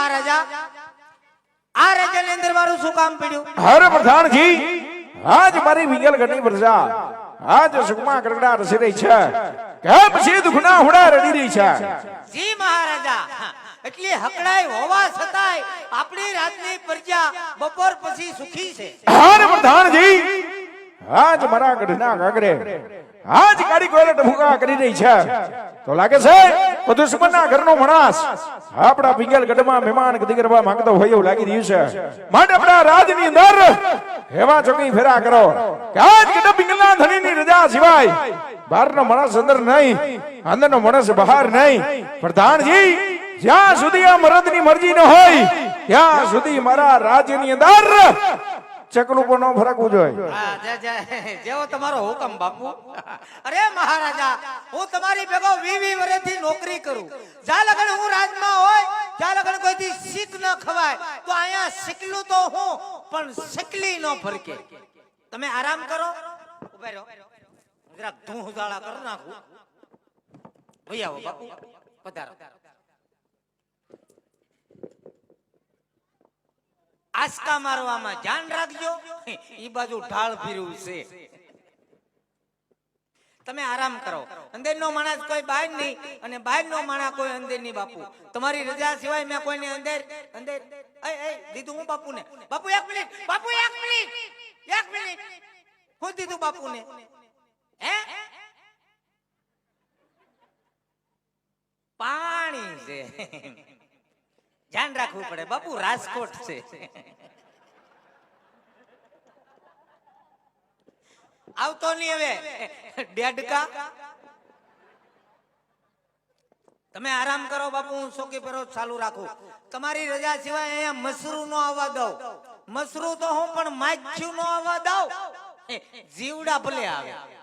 મહારાજા આ અંદર મારું શું કામ પડ્યું? હર પ્રધાનજી આજ મારી વિંગલ ઘણી પ્રજા આજ સુકમા ગરગડા રસી રહી છે. કેમ છે દુખના હુડા રડી રહી છે. જી મહારાજા એટલે હકડાઈ હોવા છતાંય આપણી રાજની પ્રજા બપોર પછી સુખી છે. હર પ્રધાનજી આજ મારા ગઢના ગાગરે આજ કાળી કોયલા ભૂગા કરી રહી છે. તો લાગે છે કે દુશ્મનના ઘરનો માણસ આપણા પિંગલ ગઢમાં મહેમાન ગતિ કરવા માંગતો હોય એવું લાગી રહ્યું છે. માટે આપણા રાજની અંદર એવા ચોકી ફેરા કરો. કે આજ ગઢ પિંગલના ધણીની રજા સિવાય બહારનો માણસ અંદર નહીં, અંદરનો માણસ બહાર નહીં. પ્રધાનજી, જ્યાં સુધી આ મરદની મરજી ન હોય, ત્યાં સુધી મારા રાજ્યની અંદર ચકલું પણ ન ફરકવું જોઈએ. જેવો તમારો હુકમ, બાપુ. અરે મહારાજા, હું તમારી ભેગો વીવી વર્ષથી નોકરી કરું. જ્યાં લગન હું રાજમાં હોય, ત્યાં લગન કોઈથી શીખ ન ખવાય, તો અહીંયા શીખલું તો હું, પણ શીખલી ન ફરકે તમે આરામ કરો. ઊભા રહો. જરાક ધૂ ઉજાળા નાખું. ભૈયા બાપુ. પધારો. આસકા મારવામાં ધ્યાન રાખજો. એ બાજુ ઢાળ ફીરવું છે. તમે આરામ કરો. અંદર નો માણસ કોઈ બહાર નહીં અને બહાર નો માણસ કોઈ અંદર નહીં બાપુ. તમારી રજા સિવાય મેં કોઈને અંદર અંદર દીધું હું બાપુને? બાપુ, એક મિનિટ. બાપુ, એક મિનિટ. એક મિનિટ. હું દીધું બાપુને? હે? પાણી છે. ધ્યાન રાખવું પડે. બાપુ, રાજકોટ છે. આવતો નહીં હવે. ડેડકા. તમે આરામ કરો બાપુ, હું સોકી પર ચાલુ રાખું. તમારી રજા સિવાય અહીંયા મસરૂ નો આવવા દઉં. મસરૂ તો હું, પણ માછ્યું નો આવવા દઉં. જીવડા ભલે આવે.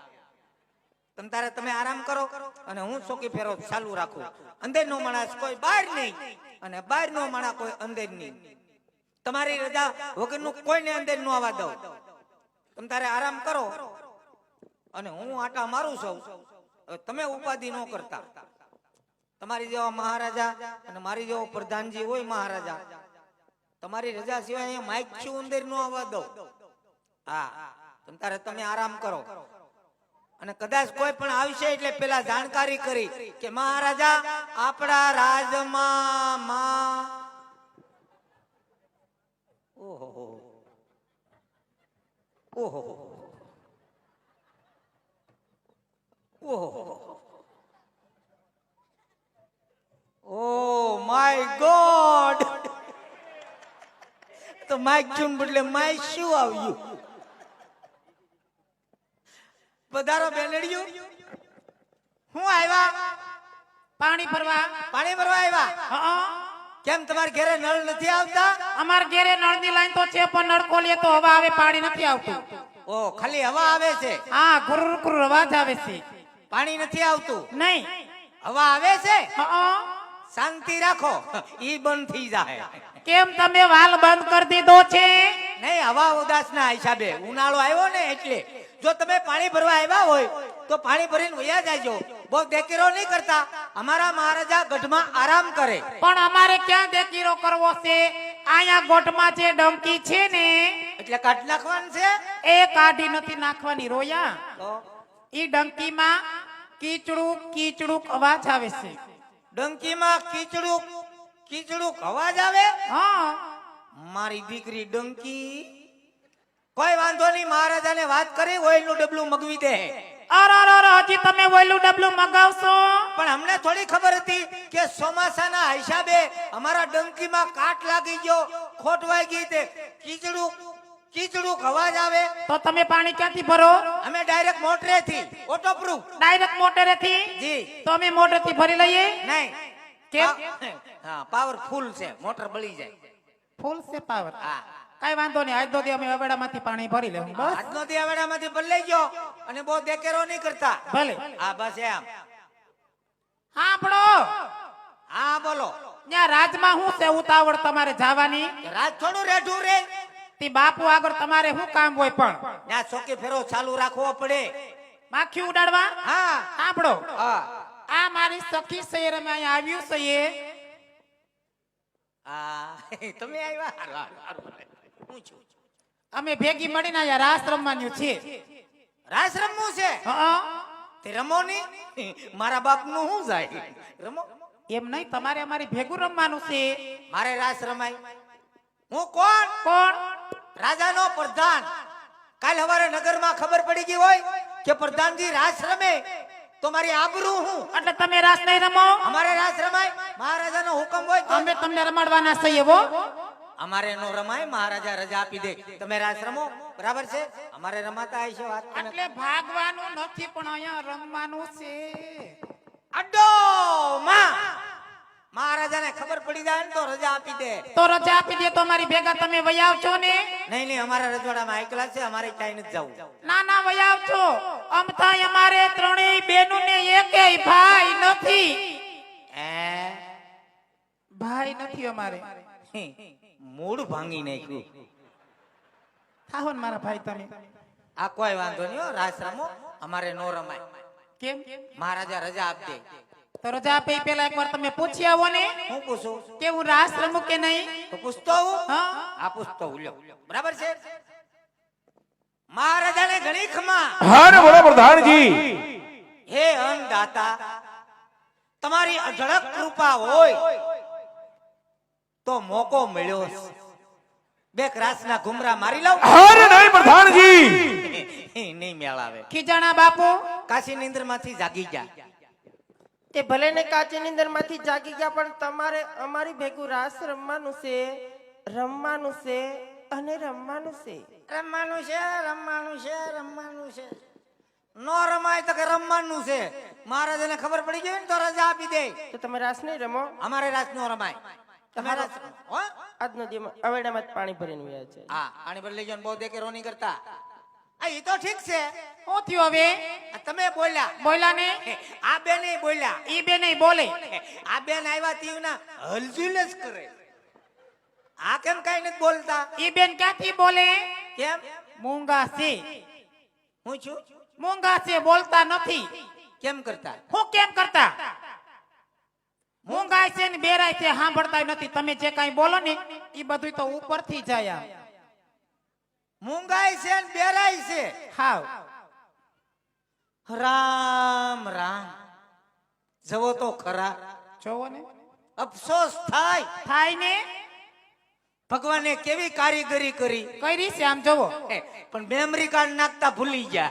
તમ તારે તમે આરામ કરો અને હું સોકી ફેરો ચાલુ રાખું. અંદર નો માણસ કોઈ બહાર નહીં અને બહાર નો માણસ કોઈ અંદર નહીં. તમારી રજા વગરનું કોઈને અંદર નો આવવા દો તમ તારે આરામ કરો અને હું આટા મારું છું. તમે ઉપાધિ ન કરતા. તમારી જેવા મહારાજા અને મારી જેવો પ્રધાનજી હોય મહારાજા, તમારી રજા સિવાય અહીંયા માઇક છું અંદર નો આવવા દો હા, તમ તારે તમે આરામ કરો. અને કદાચ કોઈ પણ આવશે એટલે પેલા જાણકારી કરી કે મહારાજા, આપણા રાજમાં માય ગોડ. તો માઇક ચૂન એટલે માય શું આવ્યું? પધારો બેનડિયું હું આવ્યા? પાણી ભરવા. પાણી ભરવા આવ્યા? હા. કેમ તમારે ઘરે નળ નથી આવતા? અમાર ઘેરે નળની લાઈન તો છે પણ નળ ખોલીએ તો હવા આવે પાણી નથી આવતું. ઓ ખાલી હવા આવે છે? હા ગુરુર ગુરુર અવાજ આવે છે. પાણી નથી આવતું? નહીં. હવા આવે છે? હા. શાંતિ રાખો. ઈ બંધ થઈ જાય. કેમ તમે વાલ બંધ કરી દીધો છે? નહીં હવા ઉદાસ ના હિસાબે ઉનાળો આવ્યો ને એટલે. જો તમે પાણી ભરવા આવ્યા હોય તો પાણી ભરીને વયા જાયજો બહુ દેકીરો નહીં કરતા. અમારા મહારાજા ગઢમાં આરામ કરે. પણ અમારે ક્યાં દેકીરો કરવો છે? અહીંયા ગોઠમાં જે ડંકી છે ને એટલે કાઢી નાખવાનું છે? એ કાઢી નથી નાખવાની રોયા. ઈ ડંકીમાં કીચડું કીચડું અવાજ આવે છે. ડંકીમાં કીચડું કીચડું અવાજ આવે? હા. મારી દીકરી ડંકી કોઈ વાંધો નહીં મહારાજાને વાત કરી ઓઇલનું ડબલું મગવી દે. હજી તમે ઓયલું ડબલું મગાવશો? પણ અમને થોડી ખબર હતી કે ચોમાસાના હિસાબે અમારા ડંકીમાં કાટ લાગી ગયો ખોટવાઈ ગઈ તે કીચડું કીચડું અવાજ આવે. તો તમે પાણી ક્યાંથી ભરો? અમે ડાયરેક્ટ મોટરેથી ઓટો પ્રૂફ ડાયરેક્ટ મોટરેથી? જી. તો અમે મોટરથી ભરી લઈએ? નહીં. કેમ? હા પાવરફુલ છે મોટર બળી જાય. ફૂલ છે પાવર? હા. કઈ વાંધો નહીં આજ તો દી અમે હવેડામાંથી પાણી ભરી લેવું. બસ. આજનો દિયાવાડામાંથી બદલાઈ ગયો અને બહુ દેકેરો નહીં કરતા. ભલે. હા બસ એમ. સાંભળો હા બોલો. ત્યાં રાજમાં શું છે ઉતાવળ તમારે જવાની? રાજ થોડું રેઠું રે. તે બાપુ આગળ તમારે શું કામ હોય પણ? ત્યાં ચોકી ફેરો ચાલુ રાખવો પડે. માખી ઉડાડવા? હા. સાંભળો. હા. આ મારી સખી શહેર અમે અહીંયા આવ્યું છે એ આ તમે આવ્યા. હું છું અમે ભેગી મળીને અહીંયા રાસ રમવાનું છે રાસ રમવું છે? તે રમો ની મારા બાપનું શું જાય? રમો. એમ નહીં તમારે અમારી ભેગું રમવાનું છે. મારે રાસ રમાય. હું કોણ? કોણ? રાજાનો પ્રધાન. કાલ હવારે નગરમાં ખબર પડી ગઈ હોય કે પ્રધાનજી રાસ રમે. તો મારી આબરૂ હું? એટલે તમે રાસ નહીં રમો? અમારે રાસ રમાય. મહારાજાનો હુકમ હોય અમે તમને રમાડવાના છીએ અમારે નો રમાય મહારાજા રજા આપી દે. તમે રાશ્રમો રમો બરાબર છે? અમારે રમાતા આવી છે વાત એટલે ભાગવાનું નથી પણ અહીંયા રમવાનું છે. અડો માં! મહારાજાને ખબર પડી જાય ને તો રજા આપી દે. તો રજા આપી દે તો અમારી ભેગા તમે વહી આવજો ને. નહીં નહીં અમારા રજવાડામાં એકલા છે અમારે ક્યાંય નથી જવું. ના ના વહી આવજો. આમ થાય અમારે ત્રણેય બેનું ને એકેય ભાઈ નથી. હે? ભાઈ નથી અમારે. મૂળ ભાંગી નાખ્યું. થાહો ને મારા ભાઈ તમે. આ કોઈ વાંધો નહીં હો, રાસ રમો અમારે નો રમાય. કેમ? મહારાજા રજા આપી દે તો રજા આપે પેલા એક એકવાર તમે પૂછી આવો ને. હું પૂછું? કે હું રાસ રમું કે નહીં? તો પૂછતો હું? હા આ પૂછતો હું લ્યો. બરાબર છે? મહારાજાને ઘણી ખમા હા ને બોલો પ્રધાનજી. હે અન્નદાતા તમારી અઢળક કૃપા હોય. તો મોકો મળ્યો છે. બે ક્રાસના ઘુમરા મારી લાવ. અરે નહીં પ્રધાનજી. નહીં મેળ આવે ખીજાણા બાપુ. કાશી નિંદરમાંથી જાગી જા તે ભલે ને કાચી નિંદરમાંથી જાગી ગયા પણ તમારે અમારી ભેગું રાસ રમવાનું છે રમવાનું છે અને રમવાનું છે. રમવાનું છે રમવાનું છે રમવાનું છે. નો રમાય તો કે રમવાનું છે. મહારાજાને ખબર પડી ગઈ ને તો રજા આપી દે. તો તમે રાસ નહીં રમો? અમારે રાસ નો રમાય. તમે રાત રમો, હો? આજનો દિવસ અવેડામાં પાણી ભરીને વ્યા છે હા આની બદલે જો બહુ દેખેરો નહીં કરતા. આ ઈ તો ઠીક છે. શું થયું હવે? તમે બોલ્યા. બોલ્યા ને? આ બે નહીં બોલ્યા. ઈ બે નહીં બોલે આ બેન આવ્યા તીવના હલજુલ જ કરે. આ કેમ કઈ નથી બોલતા? ઈ બેન ક્યાંથી બોલે? કેમ? મૂંગા છે. હું છું? મૂંગા છે બોલતા નથી. કેમ કરતા? હું કેમ કરતા? મૂંગાય છે ને બેરાય છે સાંભળતા નથી. તમે જે કઈ બોલો ને એ બધું તો ઉપરથી જાય આ. છે ને બેરાય છે હાવ. રામ રામ. જવો તો ખરા. જોવો ને. અફસોસ થાય. થાય ને? ભગવાને કેવી કારીગરી કરી? કરી છે આમ જોવો. પણ મેમરી કાર્ડ નાખતા ભૂલી ગયા.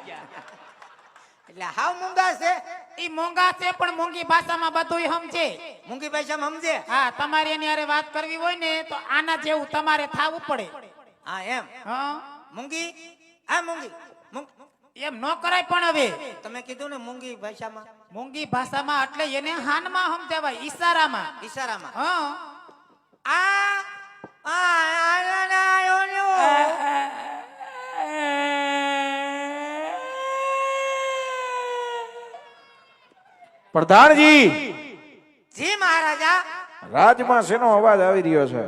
એટલે હાવ મૂંગા છે ઈ મૂંગા છે પણ મૂંગી ભાષામાં બધું સમજે મૂંગી ભાષામાં સમજે હા તમારે એની હારે વાત કરવી હોય ને તો આના જેવું તમારે થાવું પડે હા એમ હા મૂંગી આ મૂંગી એમ ન કરાય પણ હવે તમે કીધું ને મૂંગી ભાષામાં મૂંગી ભાષામાં એટલે એને હાનમાં સમજાવાય ઈશારામાં ઈશારામાં હા આ આ આયો ને આયો ને. પ્રધાનજી! જી મહારાજા. રાજમાં શેનો અવાજ આવી રહ્યો છે?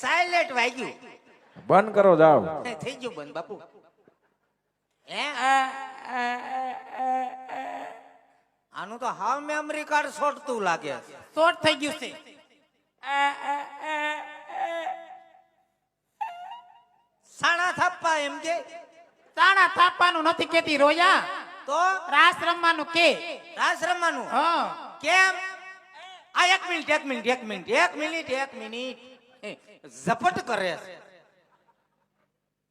સાયલેન્ટ વાગ્યું. બંધ કરો જાવ થઈ ગયું બંધ બાપુ. આનું તો હાવ મેમરી કાર્ડ છોડતું લાગે. શોર્ટ થઈ ગયું છે. સાણા થાપ્પા એમ કે? તાણા થાપવાનું નથી કેતી રોયા? તો? રાસ રમવાનું કે? રાસ રમવાનું હા. કેમ? આ એક મિનિટ એક મિનિટ એક મિનિટ એક મિનિટ એક મિનિટ. ઝપટ કરે છે.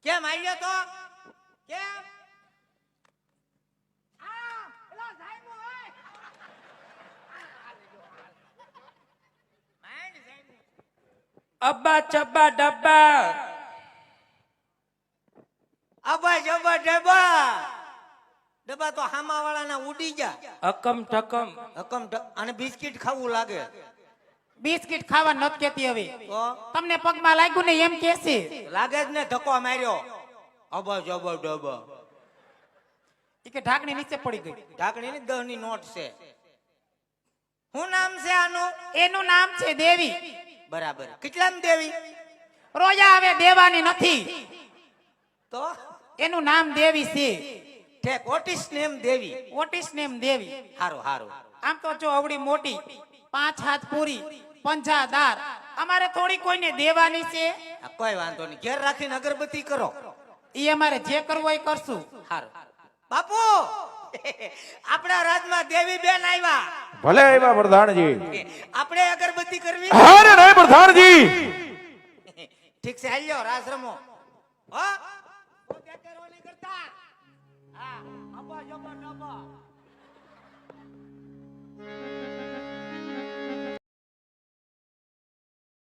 કેમ આવ્યો તો? કેમ. અબ્બા ચબ્બા ડબ્બા. અબા જબા ડબા ડબ્બા તો હામા વાળાના ઉડી ગયા. અકમ ઠકમ અકમ અને બિસ્કિટ ખાવું લાગે. બિસ્કિટ ખાવા નથી કેતી હવે. તમને પગમાં લાગ્યું ને એમ કે લાગે જ ને ધક્કો માર્યો. અબજ અબજ ડબા એ કે ઢાકણી નીચે પડી ગઈ. ઢાકણી ની દહની નોટ છે. શું નામ છે આનું? એનું નામ છે દેવી. બરાબર. કેટલામ દેવી? રોજા હવે દેવાની નથી. તો? એનું નામ દેવી છે. ઠેક ઓટિસ નેમ દેવી ઓટિસ નેમ દેવી હારું હારું. આમ તો જો અવડી મોટી પાંચ હાથ પૂરી પંજાદાર અમારે થોડી કોઈને દેવાની છે? કોઈ વાંધો નહીં. ઘેર રાખીને અગરબત્તી કરો. ઈ અમારે જે કરવું હોય એ કરશું. હારું. બાપુ! આપણા રાજમાં દેવી બેન આવ્યા. ભલે આવ્યા પ્રધાનજી. આપણે અગરબત્તી કરવી? હારે રે પ્રધાનજી. ઠીક છે હાલ્યો રાસ રમો. હો? હા અબા જબા ડબા